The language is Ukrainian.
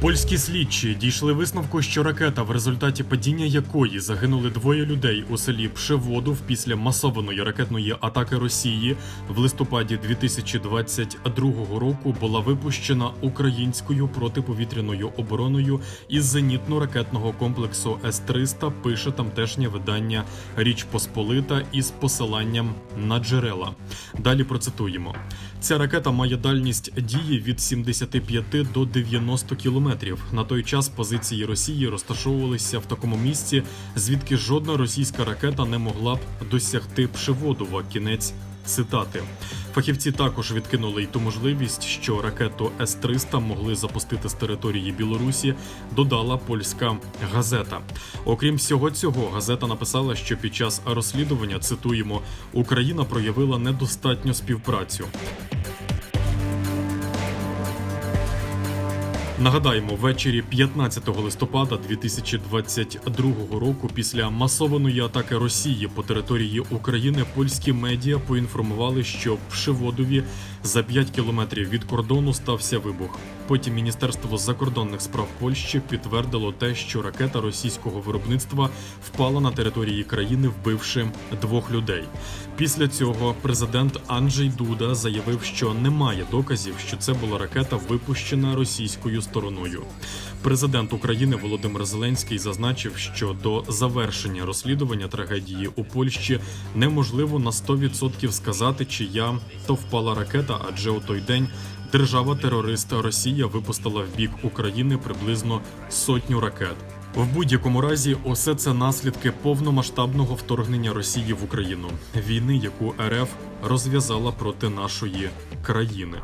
Польські слідчі дійшли висновку, що ракета, в результаті падіння якої загинули двоє людей у селі Пшеводов після масованої ракетної атаки Росії в листопаді 2022 року, була випущена українською протиповітряною обороною із зенітно-ракетного комплексу С-300. Пише тамтешнє видання Річ Посполита із посиланням на джерела. Далі процитуємо. Ця ракета має дальність дії від 75 до 90 кілометрів. На той час позиції Росії розташовувалися в такому місці, звідки жодна російська ракета не могла б досягти Пшеводова. Кінець цитати. Фахівці також відкинули й ту можливість, що ракету С-300 могли запустити з території Білорусі. Додала польська газета. Окрім всього цього, газета написала, що під час розслідування цитуємо Україна проявила недостатню співпрацю. Нагадаємо, ввечері 15 листопада 2022 року, після масованої атаки Росії по території України, польські медіа поінформували, що Пшеводові за 5 кілометрів від кордону стався вибух. Потім Міністерство закордонних справ Польщі підтвердило те, що ракета російського виробництва впала на території країни, вбивши двох людей. Після цього президент Анджей Дуда заявив, що немає доказів, що це була ракета, випущена російською стороною. Президент України Володимир Зеленський зазначив, що до завершення розслідування трагедії у Польщі неможливо на 100% сказати, чия то впала ракета, адже у той день держава-терорист Росія випустила в бік України приблизно сотню ракет. В будь-якому разі, усе це наслідки повномасштабного вторгнення Росії в Україну, війни, яку РФ розв'язала проти нашої країни.